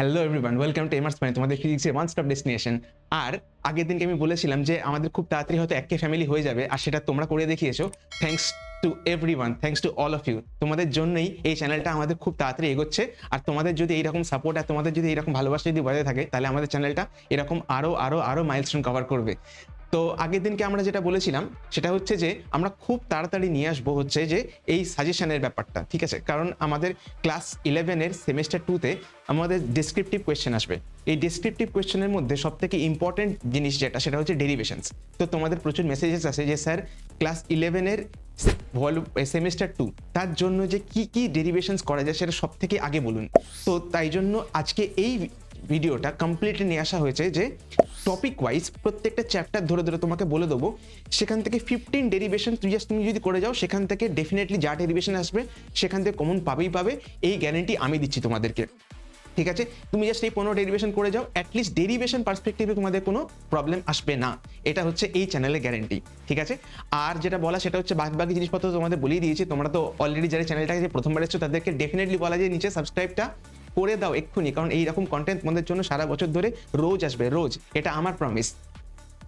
Hello everyone welcome to এমার্স মানে তোমাদের ফিজিক্সের ওয়ান স্টপ ডেস্টিনেশন আর আগের দিনকে আমি বলেছিলাম যে আমাদের খুব তাড়াতাড়ি হয়তো একে ফ্যামিলি হয়ে যাবে, আর সেটা তোমরা করে দেখিয়েছো। Thanks to everyone thanks to all of you তোমাদের জন্যই এই চ্যানেলটা আমাদের খুব তাড়াতাড়ি এগোচ্ছে। আর তোমাদের যদি এইরকম সাপোর্ট আর তোমাদের যদি এইরকম ভালোবাসা যদি বজায় থাকে, তাহলে আমাদের চ্যানেলটা এরকম আরও আরও আরও মাইলস্টোন কভার করবে। তো আগের দিনকে আমরা যেটা বলেছিলাম, সেটা হচ্ছে যে আমরা খুব তাড়াতাড়ি নিয়ে আসব হচ্ছে যে এই সাজেশনের ব্যাপারটা, ঠিক আছে? কারণ আমাদের ক্লাস ইলেভেনের সেমিস্টার টুতে আমাদের ডিসক্রিপটিভ কোয়েশ্চেন আসবে। এই ডিসক্রিপটিভ কোয়েশ্চেনের মধ্যে সব থেকে ইম্পর্টেন্ট জিনিস যেটা, সেটা হচ্ছে ডেরিভেশনস তো তোমাদের প্রচুর মেসেজেস আছে যে, স্যার ক্লাস ইলেভেনের সেমিস্টার টু তার জন্য যে কি কি ডেরিভেশনস করা যায়, সেটা সব থেকে আগে বলুন। তো তাই জন্য আজকে এই ভিডিওটা কমপ্লিটলি নিয়ে আসা হয়েছে যে টপিক ওয়াইজ প্রত্যেকটা চ্যাপ্টার ধরে ধরে তোমাকে বলে দেবো। সেখান থেকে ফিফটিন ডেরিভেশন তুই জাস্ট তুমি যদি করে যাও, সেখান থেকে ডেফিনেটলি যা ডেরিভেশন আসবে, সেখান থেকে কমন পাবেই পাবে, এই গ্যারেন্টি আমি দিচ্ছি তোমাদেরকে। ঠিক আছে? তুমি জাস্ট এই পনেরো ডেরিভেশন করে যাও অ্যাটলিস্ট ডেরিভেশন পার্সপেক্টিভে তোমাদের কোনো প্রবলেম আসবে না। এটা হচ্ছে এই চ্যানেলের গ্যারেন্টি ঠিক আছে? আর যেটা বলা, সেটা হচ্ছে বাকি বাকি জিনিসপত্র তোমাদের বলেই দিয়েছি। তোমরা তো অলরেডি যারা চ্যানেলটাকে যে প্রথমবার এসছো, তাদেরকে ডেফিনেটলি বলা যায় নিচে সাবস্ক্রাইবটা করে দাও এক্ষুনি, কারণ এইরকম কন্টেন্ট তোমাদের জন্য সারা বছর ধরে রোজ আসবে, রোজ। এটা আমার প্রমিস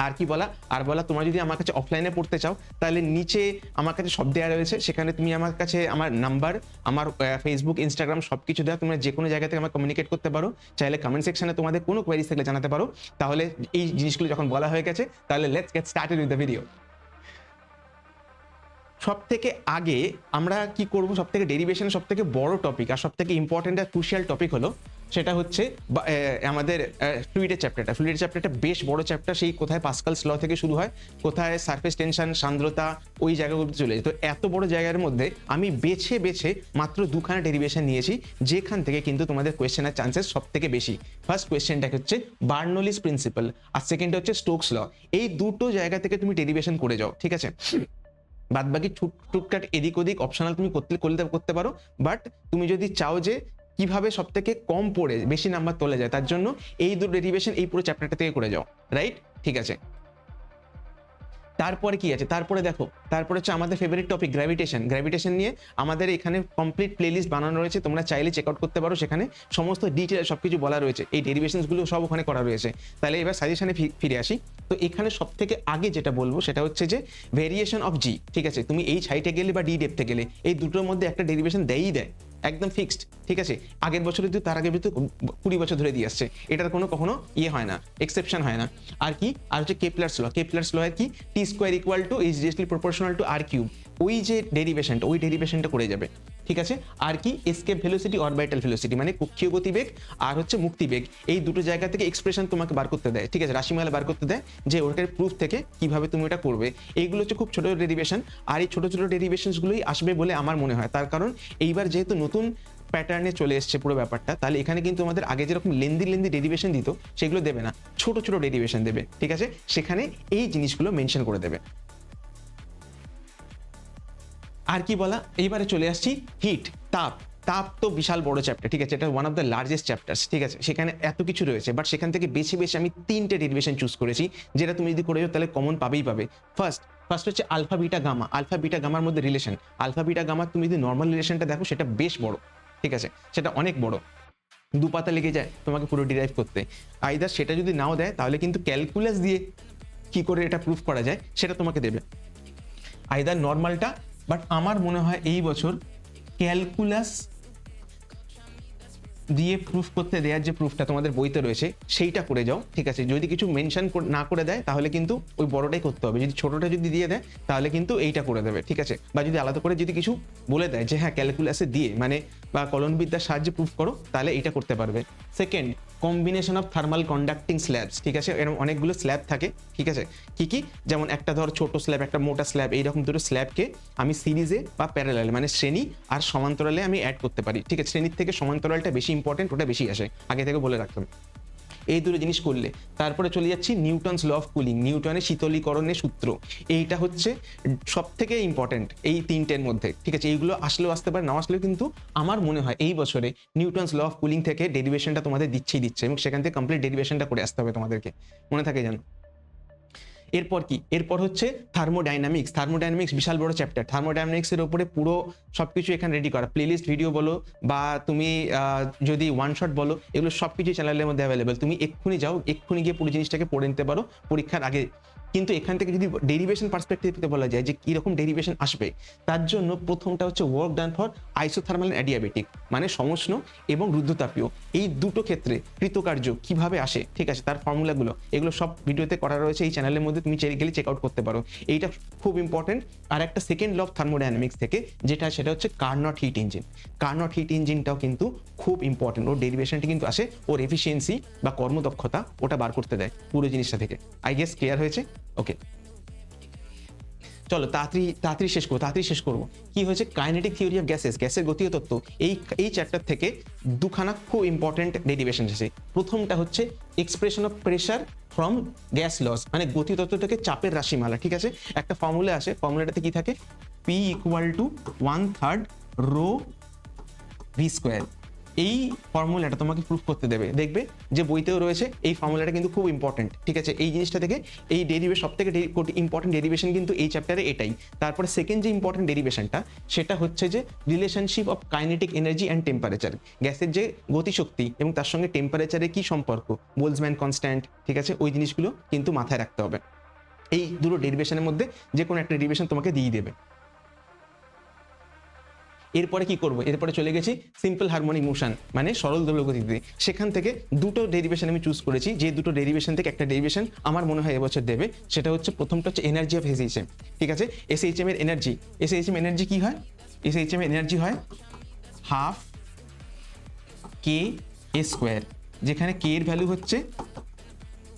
আর কি বলা? আর বলা, তোমরা যদি আমার কাছে অফলাইনে পড়তে চাও, তাহলে নিচে আমার কাছে সব দেওয়া রয়েছে। সেখানে তুমি আমার কাছে আমার নাম্বার আমার ফেসবুক ইনস্টাগ্রাম সব কিছু দেওয়া। তোমরা যে কোনো জায়গা থেকে আমার কমিউনিকেট করতে পারো। চাইলে কমেন্ট সেকশনে তোমাদের কোনো কোয়ারিজ থাকলে জানাতে পারো। তাহলে এই জিনিসগুলো যখন বলা হয়ে গেছে, তাহলে let's get started with the video সব থেকে আগে আমরা কি করব? সব থেকে ডেরিভেশন সব থেকে বড় টপিক আর সব থেকে ইম্পর্টেন্ট আর ক্রুশিয়াল টপিক হলো সেটা হচ্ছে আমাদের ফ্লুইডের চ্যাপ্টারটা ফ্লুইডের চ্যাপ্টারটা বেশ বড় চ্যাপ্টার সেই কোথায় পাস্কাল স্ল থেকে শুরু হয়, কোথায় সারফেস টেনশন সান্দ্রতা, ওই জায়গাগুলোতে চলে যায়। তো এত বড় জায়গার মধ্যে আমি বেছে বেছে মাত্র দুখানা ডেরিভেশন নিয়েছি, যেখান থেকে কিন্তু তোমাদের কোয়েশ্চেনের চান্সেস সব থেকে বেশি। ফার্স্ট কোয়েশ্চেনটা হচ্ছে বার্নলিস প্রিন্সিপাল আর সেকেন্ড হচ্ছে স্টোকস ল এই দুটো জায়গা থেকে তুমি ডেরিভেশন করে যাও, ঠিক আছে? বাদ বাকি টুক টুকটাক এদিক ওদিক অপশনাল তুমি করতে করতে করতে পারো। বাট তুমি যদি চাও যে কীভাবে সব থেকে কম পড়ে, বেশি নাম্বার তোলা যায়, তার জন্য এই দুটো ডেরিভেশন এই পুরো চ্যাপ্টারটা থেকে করে যাও। রাইট ঠিক আছে? তারপরে কি আছে? তারপরে দেখো, তারপরে হচ্ছে আমাদের ফেভারিট টপিক গ্র্যাভিটেশন গ্র্যাভিটেশন নিয়ে আমাদের এখানে কমপ্লিট প্লেলিস্ট বানানো রয়েছে। তোমরা চাইলে চেক আউট করতে পারো। সেখানে সমস্ত ডিটেল সব কিছু বলা রয়েছে। এই ডেরিভেশনসগুলো সব ওখানে করা রয়েছে। তাহলে এবার সাজেশনে ফিরে আসি। তো এখানে সব থেকে আগে যেটা বলব সেটা হচ্ছে যে ভেরিয়েশন অফ জি ঠিক আছে? তুমি এইচ হাইটে গেলে বা ডি ডেপথে গেলে এই দুটোর মধ্যে একটা ডেরিভেশন দেয়ই দেয়। একদম ফিক্সড ঠিক আছে? আগের বছরে তো তার আগের বছর কুড়ি বছর ধরে দিয়ে আসছে। এটার কোনো কখনো ইয়ে হয় না এক্সেপশন হয় না। আর কি? আর হচ্ছে কেপলার্স ল কেপলার্স ল এর কি? T square equal to is directly proportional to R cube ওই যে ডেরিভেশনটা ওই ডেরিভেশনটা করে যাবে। ঠিক আছে? আর কি এসকেপ ভেলোসিটি অরবাইটাল ভেলোসিটি মানে কক্ষীয় গতিবেগ আর হচ্ছে মুক্তিবেগ। এই দুটো জায়গা থেকে এক্সপ্রেশন তোমাকে বার করতে দেয়, ঠিক আছে? রাশিমালা বার করতে দেয় যে ওটার প্রুফ থেকে কীভাবে তুমি এটা করবে। এইগুলো হচ্ছে খুব ছোট ডেরিভেশন আর এই ছোট ছোট ডেরিভেশনসগুলোই আসবে বলে আমার মনে হয়। তার কারণ এইবার যেহেতু নতুন প্যাটার্নে চলে এসছে পুরো ব্যাপারটা, তাহলে এখানে কিন্তু আমাদের আগে যেরকম লেন্দি লেন্দি ডেরিভেশন দিত, সেগুলো দেবে না। ছোট ছোট ডেরিভেশন দেবে, ঠিক আছে? সেখানে এই জিনিসগুলো মেনশন করে দেবে। আর কি বলা? এইবারে চলে আসছি হিট তাপ। তাপ তো বিশাল বড় চ্যাপ্টার ঠিক আছে? এটা one of the largest chapters ঠিক আছে? সেখানে এত কিছু রয়েছে বাট সেখান থেকে বেছে বেছে আমি তিনটে ডেরিভেশন চুজ করেছি, যেটা তুমি যদি করে যাও তাহলে কমন পাবেই পাবে। ফার্স্ট ফার্স্ট হচ্ছে alpha beta gamma alpha beta গামার মধ্যে রিলেশন আলফা বিটা গামার তুমি যদি নর্মাল রিলেশনটা দেখো, সেটা বেশ বড়, ঠিক আছে? সেটা অনেক বড়। দু পাতা লেগে যায় তোমাকে পুরো ডিরাইভ করতে। আইদার সেটা যদি নাও দেয়, তাহলে কিন্তু ক্যালকুলাস দিয়ে কি করে এটা প্রুফ করা যায়, সেটা তোমাকে দেবে। আইদার নর্মালটা বাট আমার মনে হয় এই বছর ক্যালকুলাস দিয়ে প্রুফ করতে দেওয়ার যে প্রুফটা তোমাদের বইতে রয়েছে, সেইটা করে যাও, ঠিক আছে? যদি কিছু মেনশন না করে দেয়, তাহলে কিন্তু ওই বড়টাই করতে হবে। যদি ছোটটা যদি দিয়ে দেয়, তাহলে কিন্তু এইটা করে দেবে, ঠিক আছে? বা যদি আলাদা করে যদি কিছু বলে দেয় যে হ্যাঁ ক্যালকুলাসে দিয়ে মানে বা কলনবিদ্যার সাহায্যে প্রুফ করো, তাহলে এইটা করতে পারবে। Second combination of thermal conducting slabs ঠিক আছে? এরকম অনেকগুলো স্ল্যাব থাকে, ঠিক আছে? কি কি? যেমন একটা ধর ছোট স্ল্যাব একটা মোটা স্ল্যাব এইরকম দুটো স্ল্যাবকে আমি সিরিজে বা প্যারালাল মানে শ্রেণি আর সমান্তরালে আমি অ্যাড করতে পারি, ঠিক আছে? শ্রেণির থেকে সমান্তরালটা বেশি ইম্পর্টেন্ট ওটা বেশি আসে, আগে থেকে বলে রাখতাম এই দুটো জিনিস করলে। তারপরে চলে যাচ্ছি নিউটনস ল অফ কুলিং, নিউটনের শীতলীকরণের সূত্র। এইটা হচ্ছে সব থেকে ইম্পর্টেন্ট এই তিনটের মধ্যে। ঠিক আছে, এইগুলো আসলেও আসতে পারে না আসলেও কিন্তু আমার মনে হয় এই বছরে নিউটনস ল অফ কুলিং থেকে ডেরিভেশনটা তোমাদের দিচ্ছেই দিচ্ছে এবং সেখান থেকে কমপ্লিট ডেরিভেশনটা করে আসতে হবে তোমাদেরকে। মনে থাকে জানো এরপর কি? এরপর হচ্ছে থার্মোডাইনামিক্স থার্মোডাইনামিক্স বিশাল বড় চ্যাপ্টার থার্মোডাইনামিক্সের ওপরে পুরো সব কিছু এখানে রেডি করা। প্লেলিস্ট ভিডিও বলো, বা তুমি যদি ওয়ান শট বলো, এগুলো সব কিছু চ্যানেলের মধ্যে অ্যাভেলেবেল তুমি এক্ষুনি যাও, এক্ষুনি গিয়ে পুরো জিনিসটাকে পড়ে নিতে পারো। পরীক্ষার আগে কিন্তু এখান থেকে যদি ডেরিভেশন পার্সপেক্টিভ থেকে বলা যায় যে কীরকম ডেরিভেশন আসবে, তার জন্য প্রথমটা হচ্ছে work done for isothermal adiabatic মানে সমষ্ণ এবং রুদ্ধতাপীয়। এই দুটো ক্ষেত্রে কৃতকার্য কীভাবে আসে, ঠিক আছে, তার ফর্মুলাগুলো এগুলো সব ভিডিওতে করা রয়েছে, এই চ্যানেলের মধ্যে তুমি চেয়ে গেলে চেক আউট করতে পারো। এইটা খুব ইম্পর্টেন্ট আর একটা সেকেন্ড ল অফ থার্মোডাইনামিক্স থেকে, যেটা সেটা হচ্ছে Carnot heat engine Carnot heat ইঞ্জিনটাও কিন্তু খুব ইম্পর্টেন্ট ওর ডেরিভেশনটি কিন্তু আসে, ওর এফিসিয়েন্সি বা কর্মদক্ষতা ওটা বার করতে দেয় পুরো জিনিসটা থেকে। আই গেস ক্লিয়ার হয়েছে? ওকে চলো, তাড়াতাড়ি তাড়াতাড়ি শেষ করব, তাড়াতাড়ি শেষ করব। কি হয়েছে? কাইনেটিক থিওরি অফ গ্যাসেস গ্যাসের গতীয় তত্ত্ব। এই এই চ্যাপ্টার থেকে দুখানা খুব ইম্পর্টেন্ট ডেরিভেশন আছে প্রথমটা হচ্ছে expression of pressure from gas laws মানে গতি তত্ত্বটাকে চাপের রাশিমালা, ঠিক আছে? একটা ফর্মুলা আসে ফর্মুলাটাতে কি থাকে? P equal to one third rho V square এই ফর্মুলাটা তোমাকে প্রুফ করতে দেবে। দেখবে যে বইতেও রয়েছে, এই ফর্মুলাটা কিন্তু খুব ইম্পর্টেন্ট ঠিক আছে? এই জিনিসটা থেকে এই ডেরিভে সব থেকে ইম্পর্টেন্ট ডেরিভেশন কিন্তু এই চ্যাপ্টারে এটাই। তারপরে সেকেন্ড যে ইম্পর্টেন্ট ডেরিভেশনটা সেটা হচ্ছে যে relationship of kinetic energy and temperature গ্যাসের যে গতিশক্তি এবং তার সঙ্গে টেম্পারেচারের কি সম্পর্ক বোলসম্যান কনস্ট্যান্ট ঠিক আছে? ওই জিনিসগুলো কিন্তু মাথায় রাখতে হবে। এই দুটো ডেরিভেশনের মধ্যে যে কোনো একটা ডেরিভেশন তোমাকে দিয়ে দেবে। এরপরে কি করব? এরপরে চলে গেছি সিম্পল হারমোনিক মোশন মানে সরল দোলক গতিতে সেখান থেকে দুটো ডেরিভেশন আমি চুজ করেছি। যে দুটো ডেরিভেশন থেকে একটা ডেরিভেশন আমার মনে হয় এবছর দেবে, সেটা হচ্ছে প্রথমটা হচ্ছে এনার্জি অফ এসএইচএম ঠিক আছে? এসএইচএম এর এনার্জি এসএইচএম এনার্জি কি হয়? এসএইচএম এর এনার্জি হয় হাফ কে এ স্কোয়ার যেখানে কে এর ভ্যালু হচ্ছে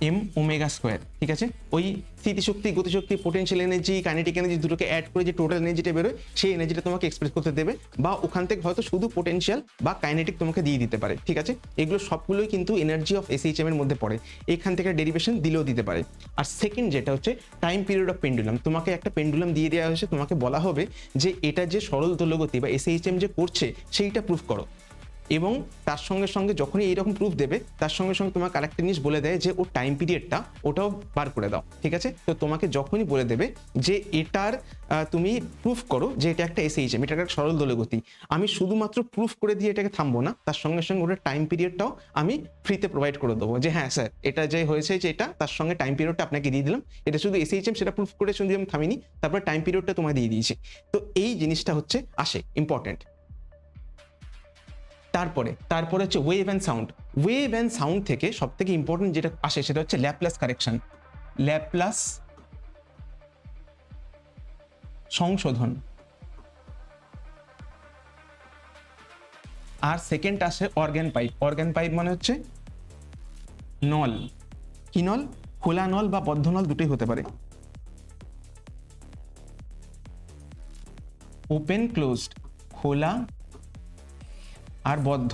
এম ওমেগা স্কোয়ার ঠিক আছে? ওই স্থিতিশক্তি গতিশক্তি পোটেনশিয়াল এনার্জি কাইনেটিক এনার্জি দুটোকে অ্যাড করে যে টোটাল এনার্জিটা বেরোয়, সেই এনার্জিটা তোমাকে এক্সপ্রেস করতে দেবে বা ওখান থেকে হয়তো শুধু পোটেনশিয়াল বা কাইনেটিক তোমাকে দিয়ে দিতে পারে, ঠিক আছে? এগুলো সবগুলোই কিন্তু এনার্জি অফ এসএইচএম এর মধ্যে পড়ে, এখান থেকে ডেরিভেশন দিলেও দিতে পারে। আর সেকেন্ড যেটা হচ্ছে টাইম পিরিয়ড অফ পেন্ডুলাম তোমাকে একটা পেন্ডুলাম দিয়ে দেওয়া হয়েছে, তোমাকে বলা হবে যে এটা যে সরল দোলগতি বা এসএইচএম যে করছে, সেইটা প্রুফ করো। এবং তার সঙ্গে সঙ্গে যখনই এইরকম প্রুফ দেবে, তার সঙ্গে সঙ্গে তোমাকে আরেকটা জিনিস বলে দেয় যে, ওর টাইম পিরিয়ডটা ওটাও বার করে দাও। ঠিক আছে? তো তোমাকে যখনই বলে দেবে যে, এটার তুমি প্রুফ করো যে এটা একটা এসএইচএম এটা একটা সরল দোলগতি। আমি শুধুমাত্র প্রুফ করে দিয়ে এটাকে থামবো না, তার সঙ্গে সঙ্গে ওটার টাইম পিরিয়ডটাও আমি ফ্রিতে প্রোভাইড করে দেবো। যে হ্যাঁ স্যার এটা যে হয়েছে যে, এটা, তার সঙ্গে টাইম পিরিয়ডটা আপনাকে দিয়ে দিলাম। এটা শুধু এসএইচএম সেটা প্রুফ করে শুধু আমি থামিনি, তারপরে টাইম পিরিয়ডটা তোমায় দিয়ে দিয়েছি। তো এই জিনিসটা হচ্ছে আসে ইম্পর্টেন্ট তারপরে তারপরে হচ্ছে wave and sound wave and sound থেকে সব থেকে ইম্পর্টেন্ট যেটা আসে সেটা হচ্ছে ল্যাপলাস কারেকশন ল্যাপলাস সংশোধন। আর সেকেন্ড আসে অর্গ্যান পাইপ অর্গ্যান পাইপ মানে হচ্ছে নল। কি নল? খোলা নল বা বদ্ধ নল দুটোই হতে পারে। ওপেন ক্লোজড খোলা আর বদ্ধ।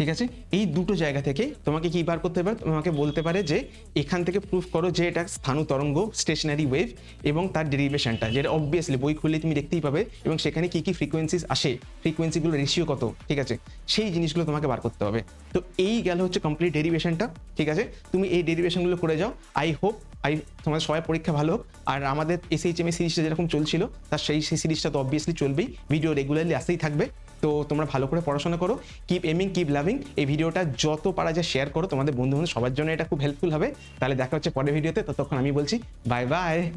ঠিক আছে? এই দুটো জায়গা থেকে তোমাকে কি বার করতে পারে তোমাকে বলতে পারে যে এখান থেকে প্রুফ করো যে এটা স্থানু তরঙ্গ স্টেশনারি ওয়েভ এবং তার ডেরিভেশনটা যেটা অবভিয়াসলি বই খুললে তুমি দেখতেই পাবে এবং সেখানে কি কি ফ্রিকোয়েন্সিস আসে ফ্রিকোয়েন্সিগুলো রেশিও কত, ঠিক আছে? সেই জিনিসগুলো তোমাকে বার করতে হবে। তো এই গেল হচ্ছে কমপ্লিট ডেরিভেশনটা ঠিক আছে? তুমি এই ডেরিভেশনগুলো করে যাও। আই হোপ আই তোমাদের সবাই পরীক্ষা ভালো হোক। আর আমাদের এসএইচএম সিরিজটা যেরকম চলছিল, তার সেই সেই সিরিজটা তো অবভিয়াসলি চলবেই। ভিডিও রেগুলারলি আসতেই থাকবে। তো তোমরা ভালো করে পড়াশোনা করো। কিপ এমিং কিপ লাভিং এই ভিডিওটা যত পারা যায় শেয়ার করো। তোমাদের বন্ধু বান্ধব সবার জন্য এটা খুব হেল্পফুল হবে। তাহলে দেখা হচ্ছে পরের ভিডিওতে ততক্ষণ আমি বলছি বাই বাই